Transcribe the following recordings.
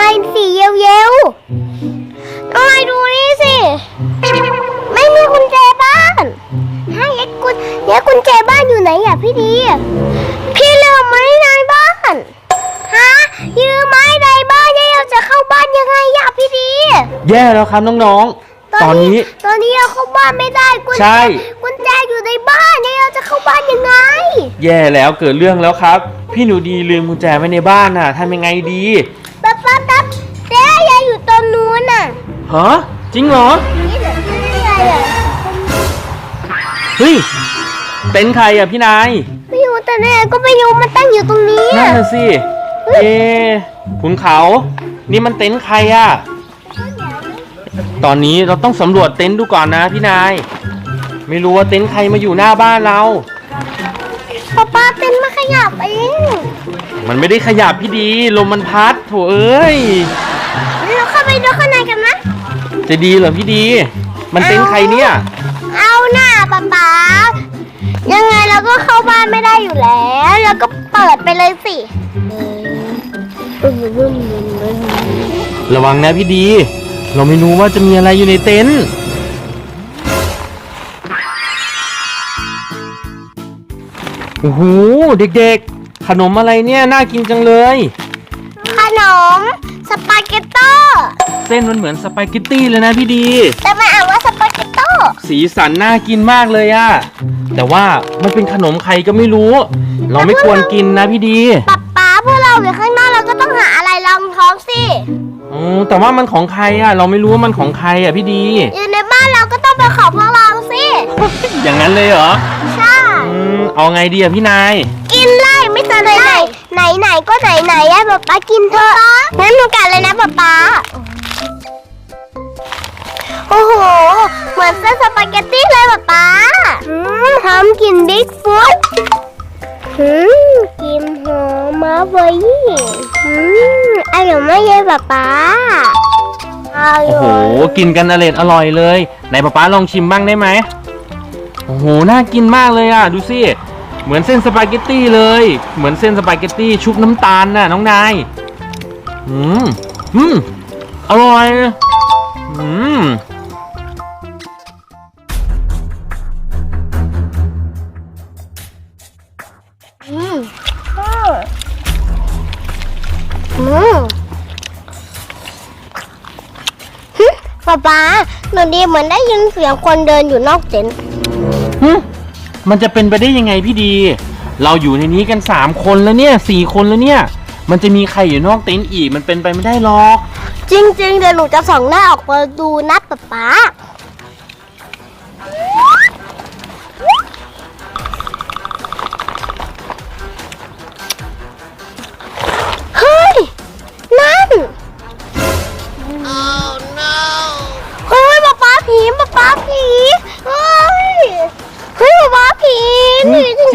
ไม้สีเยวๆน้องไม้ดูนี่สิ ไม่มีกุญแจบ้านถ้ายัดกุญยัดกุญแจบ้านอยู่ไหนอะพี่ดี พี่ลืมไม้ในบ้านฮะยืมไม้ในบ้านแล้วเราจะเข้าบ้านยังไงอะพี่ดี แย่แล้วครับน้องๆ ตอนนี้ ตอนนี้เราเข้าบ้านไม่ได้กุญใช่ กุญแจอยู่ในบ้านแล้วเราจะเข้าบ้านยังไง แย่แล้วเกิดเรื่องแล้วครับ พี่หนูดีลืมกุญแจไว้ในบ้านน่ะทำยังไงดี ป๊าป๊าป๊าเจ๊ยายอยู่ตรงนู้นน่ะฮะจริงเหรอ นี่เหรอนี่อะไรอเฮ้ยเต็นท์ใครอะพี่นาย ไม่รู้แต่แน่ก็ไม่รู้มันตั้งอยู่ตรงนี้นั่นอะน่ะสิเอ๊ะขุนเขา นี่มันเต็นท์ใครอะ ตอนนี้เราต้องสำรวจเต็นท์ดูก่อนนะพี่นาย ไม่รู้ว่าเต็นท์ใครมาอยู่หน้าบ้านเรา ยับเองมันไม่ได้ขยับพี่ดีลมมันพัดโถเอ้ยเราเข้าไปดูข้างในกันนะจะดีเหรอพี่ดี มันเต็นท์ใครเนี่ย เอาหน้าป๊าป๊ายังไงเราก็เข้าบ้านไม่ได้อยู่แล้วเราก็เปิดไปเลยสิระวังนะพี่ดี เราไม่รู้ว่าจะมีอะไรอยู่ในเต็นท์ โอ้โหเด็กๆ ขนมอะไรเนี่ยน่ากินจังเลย ขนมสปาเกตโต้เส้นมันเหมือนสปาเกตตี้เลยนะพี่ดี แต่มันอ่านว่าสปาเกตโต้สีสันน่ากินมากเลยอะแต่ว่ามันเป็นขนมใครก็ไม่รู้ เราไม่ควรกินนะพี่ดีป๊าป๊าพวกเราอยู่ข้างนอกเราก็ต้องหาอะไรรองท้องสิอ๋อแต่ว่ามันของใครอะเราไม่รู้ว่ามันของใครอะพี่ดี อยู่ในบ้านเราก็ต้องเป็นของพวกเราสิ อย่างนั้นเลยเหรอ ใช่อื มเอาไงดีอะพี่นาย กินเลยไม่สนเลยไหนไหนไหนก็ไหนไหนอะป๊าป๊ากินเถอะงั้นหนูกัดเลยนะป๊าป๊าโอ้โห เหมือนเส้นสปาเกตตี้เลยป๊าป๊าอืมทำกินบิ๊กฟุตอืมกินหอมมาเบยอืมอร่อยมากเลยป๊าป๊าอโอ้โหร่อยกินกันอร่อยอร่อยเลย ไหนป๊าป๊าลองชิมบ้างได้ไหม โอ้โห น่ากินมากเลยอะ ดูสิ เหมือนเส้นสปาเกตตี้เลย เหมือนเส้นสปาเกตตี้ชุบน้ำตาลน่ะน้องนาย อืม อืม อร่อย อืมอืมอืมป๊าป๊าหนูดีเหมือนได้ยินเสียงคนเดินอยู่นอกเต็นท์ หึมันจะเป็นไปได้ยังไงพี่ดี เราอยู่ในนี้กันสามคนแล้วเนี่ยสี่คนแล้วเนี่ย มันจะมีใครอยู่นอกเต็นท์อีก มันเป็นไปไม่ได้หรอก จริงๆ เดี๋ยวหนูจะส่องหน้าออกมาดูนะป๊าป๊า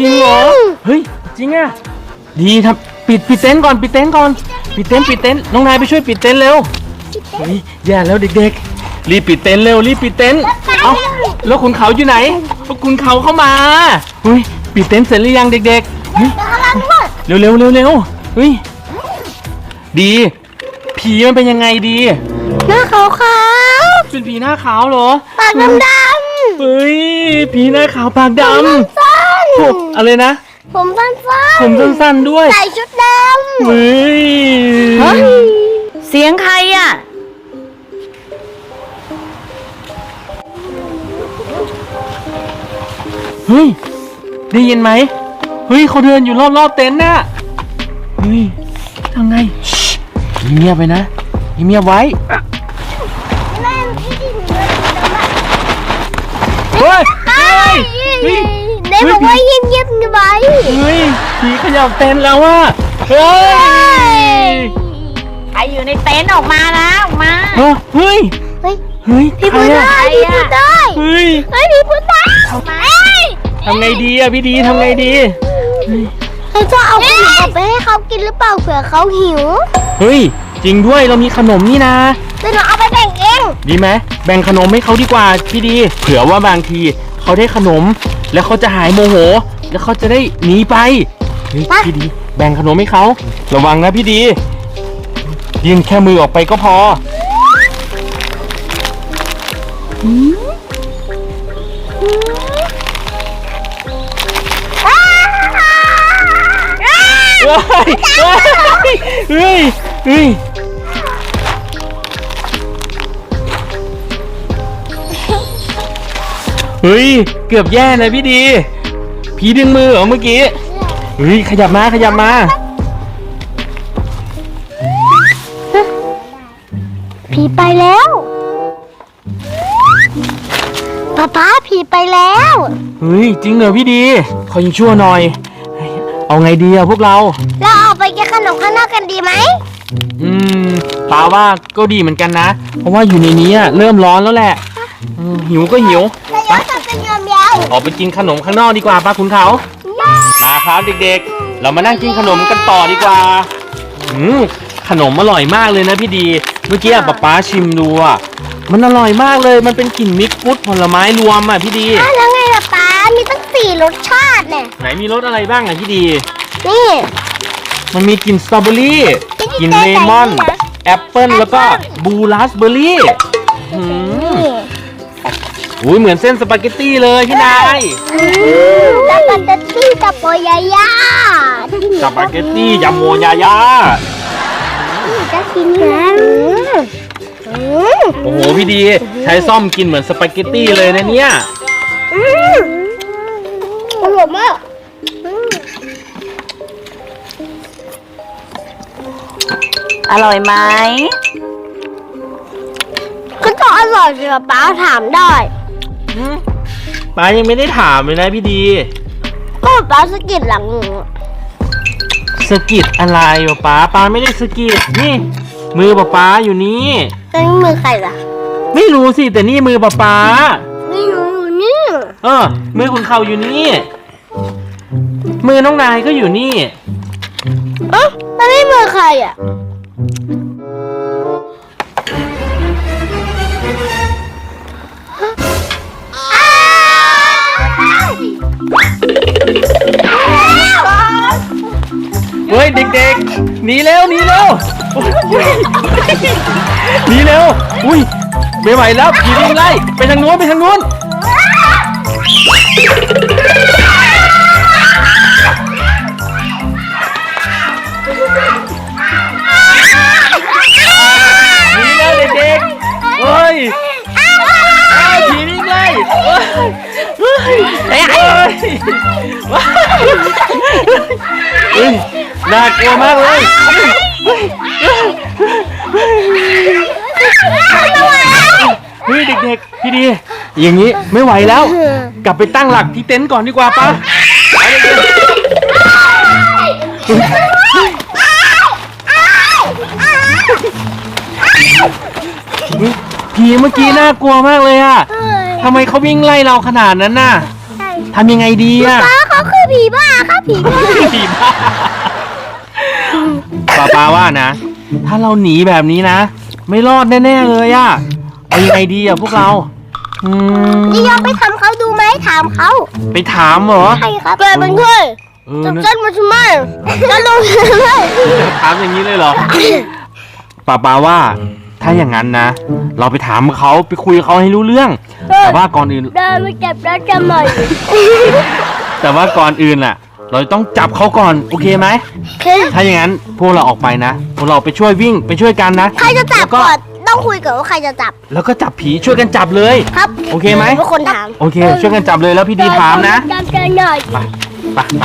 จจริริงงเหรอๆเฮ้ย จริงอะ ดีครับ ปิดปิดเต็นท์ก่อน ปิดเต็นท์ก่อน ปิดเต็นท์ปิดเต็นท์น้องนายไปช่วยปิดเต็นท์เร็วเฮ้ยแย่แล้วเด็กๆ รีบปิดเต็นท์เร็ว รีบปิดเต็นท์ เอ้า แล้วขุนเขาอยู่ไหนพวกขุนเขาเข้ามาเฮ้ย ปิดเต็นท์เสร็จหรือยังเด็กๆเฮ้ยกำลังหมดเร็วเร็วเร็วเร็วเฮ้ย ดี ผีมันเป็นยังไงดี หน้าขาวขาวเป็นผีหน้าขาวเหรอๆปากดำดำเฮ้ย ผีหน้าขาวปากดสั้นำ ถูกอะไรนะ ผมสั้นๆผมสั้นๆด้วยใส่ชุดดำเฮ้ยฮะเสียงใครอะ เฮ้ยได้ยินไหมเฮ้ยเขาเดินอยู่รอบๆเต็นท์น่ะเฮ้ยทำไงชิเงียบไปนะเงียบไว้ บอกว่าเงียบเงียบๆไว้เฮ้ยผีขยับเต็นท์แล้วว่ะเฮ้ยใครอยู่ในเต็นท์ออกมานะออกมาเฮ้ยเฮ้ยเฮ้ยเฮ้ยพี่พูดใครได้อะพี่พูดได้เฮ้ยเฮ้ยพี่พูดได้เฮ้ยทำไงดีอะพี่ดีทำไงดีเราจะเอาขนมออกไปให้เขากินหรือเปล่าเผื่อเขาหิว เฮ้ย จริงด้วยเรามีขนมนี่นะเดี๋ยวหนูเอาไปแบ่งเอง ดีไหมแบ่งขนมให้เขาดีกว่าพี่ดี เผื่อว่าบางที เขาได้ขนม แล้วเขาจะหายโมโห แล้วเขาจะได้หนีไปเฮ้ยพี่ดี แบ่งขนมให้เขา ระวังนะพี่ดี ยื่นแค่มือออกไปก็พอ เฮ้ย เฮ้ย เฮ้ย ฮ้ย เกือบแย่เลยพี่ดี ผีดึงมือเหรอเมื่อกี้ เฮ้ย ขยับมา ขยับมา ผีไปแล้วป๊าป๊าผีไปแล้ว เฮ้ย จริงเหรอพี่ดี ขอยิงชั่วหน่อยเฮ้ยเอาไงดีอะพวกเรา เราออกไปกินขนมข้างนอกกันดีไหม อืมป้าว่าก็ดีเหมือนกันนะ เพราะว่าอยู่ในนี้อะเริ่มร้อนแล้วแหละอืมหิวก็หิวแต่ยังจะเป็นย อมยาวออกไปกินขนมข้างนอกดีกว่าป้าคุณเขามาครับเด็กๆ เรามานั่งกินขนมกันต่อดีกว่าอืมขนมอร่อยมากเลยนะพี่ดี เมื่อกี้อะป๊าป๊าชิมดูอะมันอร่อยมากเลย มันเป็นกลิ่นมิกซ์ฟรุตผลไม้รวมอะพี่ดี อ้าวแล้วไงล่ะป๊า มีตั้งสี่รสชาติเนี่ย ไหนมีรสอะไรบ้างอะพี่ดี นี่ มันมีกลิ่นสตรอเบอรี่ กลิ่นเลมอน แอปเปิลแล้วก็บลูราสเบอร์รี่อืมนี่ อุ้ยเหมือนเส้นสปาเกตตี้เลยพี่นายแล้วปัตเตอร์ตี้กับโปยายาสปาเกตตี้ยำโมยายาจะกินกันอืมโอ้โหพี่ดีใช้ซ่อมกินเหมือนสปาเกตตี้เลยนะเนี่ยอืมอร่อยมากอร่อยไหมก็ต้องอร่อยสิป๊าป๊าถามได้ ป้ายังไม่ได้ถามเลยนะพี่ดี ก็ป๊าสะกิดหลังหนูสะกิดอะไรวะป้าป้าไม่ได้สะกิดนี่ มือป้าป้าอยู่นี่แล้วนี่มือใครล่ะ ไม่รู้สิแต่นี่มือป้าป้านี่หนูอยู่นี่เออ มือคุณเขาอยู่นี่ มือน้องนายก็อยู่นี่ เอ๊ะแล้วนี่มือใครอะ เฮ้ยเด็กๆหนีเร็วหนีเร็วหนีเร็วอุ้ยไม่ไหวแล้วผีวิ่งไล่ไปทางนู้นไปทางนู้น เฮ้ยน่ากลัวมากเลยเฮ้ยเด็กๆพี่ดี อย่างนี้ไม่ไหวแล้ว กลับไปตั้งหลักที่เต็นท์ก่อนดีกว่าปะเฮ้ยผีเมื่อกี้น่ากลัวมากเลยอะทำไมเขาวิ่งไล่เราขนาดนั้นน่ะ ทำยังไงดีอะป้าเขาคือผีบ้าค่ะผีบ้าผีบ้าป้าป้าว่านะ ถ้าเราหนีแบบนี้นะ ไม่รอดแน่ๆเลยอะเอายังไงดีอะพวกเราอืมจะยอมไปทำเขาดูไหมถามเขาไปถามเหรอใช่ครับเกิดเป็นใครเออจับนะเส้นมาทำไมจะลงทำไมถามอย่างนี้เลยเหรอป้าป้าว่า ถ้าอย่างนั้นนะ เราไปถามเขาไปคุยกับเขาให้รู้เรื่อง แต่ว่าก่อนอื่น เดินมาจับแล้วจะใหม่แต่ว่าก่อนอื่นล่ะ เราต้องจับเขาก่อน โอเคไหมถ้าอย่างนั้นพวกเราออกไปนะ พวกเราไปช่วยวิ่งไปช่วยกันนะใครจะจับแล้วก็ก่อนต้องคุยก่อนว่าใครจะจับแล้วก็จับผีช่วยกันจับเลย ครับโอเคไหมเป็นคนถาม โอเค ช่วยกันจับเลยแล้วพี่ดีถามนะ จับกันหน่อยไปไปไป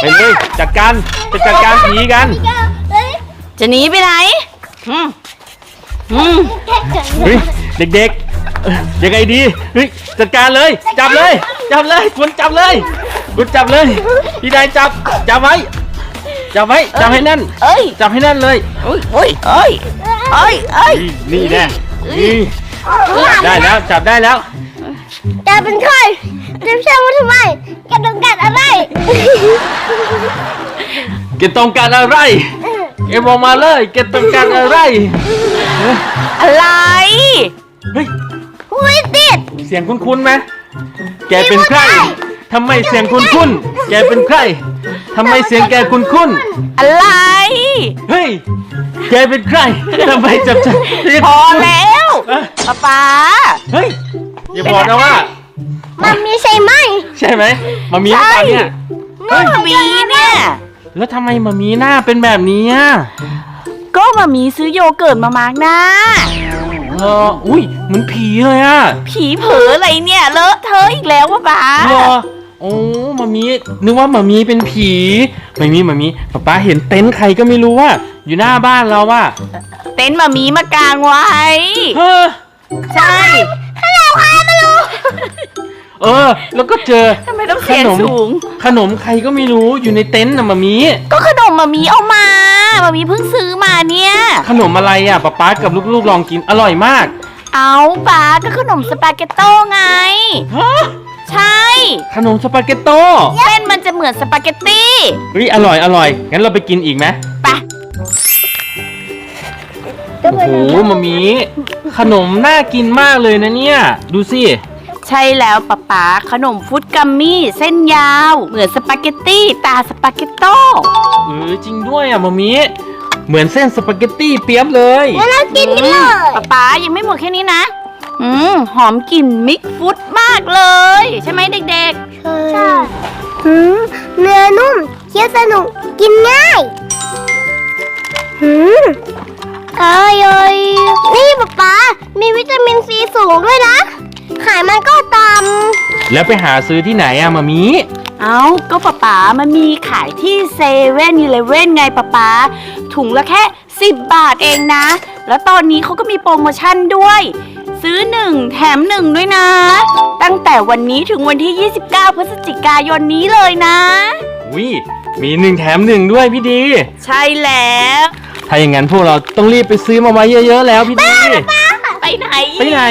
ไปเลยจัดการไปจัดการผีกันเฮ้ยจะหนีไปไหนอืม อืมเฮ้ยเด็กๆเอ้ยยังไงดีเฮ้ยจัดการเลย จับเลย จับเลยคุณจับเลยคุณจับเลยพี่นายจับจับไว้จับไว้จับให้แน่นเอ้ยจับให้แน่นเลยเอ้ยเอ้ยเอ้ยเอ้ยเอ้ยนี่นี่แน่นี่ได้แล้วจับได้แล้วแกเป็นใครจะเชื่อว่าทำไมแกต้องการอะไรเกตต้องการอะไรเอ็มบอกมาเลยเกตต้องการอะไร อะไรเฮ้ยหุยติดเสียงคุ้นๆไหมแกเป็นใครทำไมเสียงคุ้นๆแกเป็นใครทำไมเสียงแกคุ้นคุ้นอะไร ๆเฮ้ย แกเป็นใครทำไมจับใจพอแล้วป๊าป๊าเฮ้ย อย่าบอกนะว่า มันมีใช่ไหมใช่ไหมมามีหรือเปล่าเนี่ย เฮ้ยมามีเนี่ย แล้วทำไมมามีหน้าเป็นแบบนี้อะก็มามีซื้อโยเกิร์ตมามาร์กหน้า เอออุ้ยเหมือนผีเลยอะผีเผลออะไรเนี่ยเลอะเทอะอีกแล้ววะป๊าเหรอโอ้มามีนึกว่ามามีเป็นผีไม่มีมามีป๊าป๊าเห็นเต็นท์ใครก็ไม่รู้ว่า อยู่หน้าบ้านเราว่าเต็นท์มามีมากางไว้ เฮ้อ ใช่ เออ แล้วก็เจอทำไมต้องเสียงสูง ขนมใครก็ไม่รู้อยู่ในเต็นท์น่ะมามีก็ขนมมามีเอามามามีเพิ่งซื้อมาเนี่ย ขนมอะไรอะป๊าป๊ากับลูกๆลองกินอร่อยมาก เอาป๊าก็ขนมสปาเกตโต้ไงฮะใช่ ขนมสปาเกตโต้เส้นมันจะเหมือนสปาเกตตี้เฮ้ยอร่อยอร่อยงั้นเราไปกินอีกไหมไปโอ้โหมามีขนมน่ากินมากเลยนะเนี่ย ดูสิ ใช่แล้วป๊าป๊าขนมฟุตกัมมี่ เส้นยาว เหมือนสปาเกตตี้ตาสปาเกตโต้เออจริงด้วยอะมามีเหมือนเส้นสปาเกตตี้เปียบเลยงั้นเรากินกันเลยป๊าป๊ายังไม่หมดแค่นี้นะ อืมหอมกลิ่นมิกซ์ฟุตมากเลย ใช่ไหมเด็กใช่หืมเนื้อนุ่มเคี้ยวสนุกกินง่ายหืมอร่อยนี่ป๊าป๊ามีวิตามินซีสูงด้วยนะ ไขมันก็ต่แล้วไปหาซื้อที่ไหนอะมามีๆเอาก็ป๊าป๊ามันมีขายที่เซเว่นอีเลเว่นไงป๊าป๊าถุงละแค่ 10 บาทเองนะ แล้วตอนนี้เขาก็มีโปรโมชั่นด้วย ซื้อ 1 แถม 1 ด้วยนะ ตั้งแต่วันนี้ถึงวันที่ 29 พฤศจิกายนนี้เลยนะ วิมีหนึ่งแถมหนึ่งด้วยพี่ดี ใช่แล้ว ถ้าอย่างนั้นพวกเราต้องรีบไปซื้อมาไว้เยอะๆแล้วพี่ดี ไปไหน ไปไหน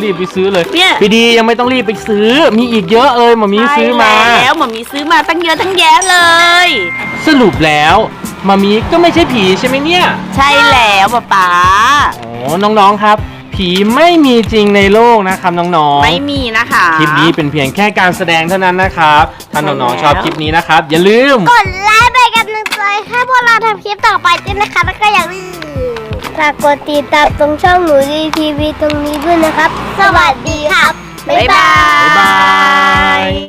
หรีบไปซื้อเลยเนี่ย พี่ดียังไม่ต้องรีบไปซื้อ มีอีกเยอะเลยมามีซื้อมา ใช่แล้วหมอมีซื้อมาตั้งเยอะตั้งแยะเลย สรุปแล้วมามีก็ไม่ใช่ผีใช่ไหมเนี่ย ใช่แล้วป๊าป๊าโอ้น้องๆครับ ผีไม่มีจริงในโลกนะครับน้องๆ ไม่มีนะคะคลิปนี้เป็นเพียงแค่การแสดงเท่านั้นนะครับ ถ้าน้องๆชอบคลิปนี้นะครับ อย่าลืม กดไลค์ไปกันหนึ่งใจให้พวกเราทำคลิปต่อไปด้วยนะคะ แล้วก็อย่าลืม ฝากกดติดตามตรงช่องหนูดีทีวีตรงนี้ด้วยนะครับ สวัสดีครับ บ๊ายบายบ๊ายบาย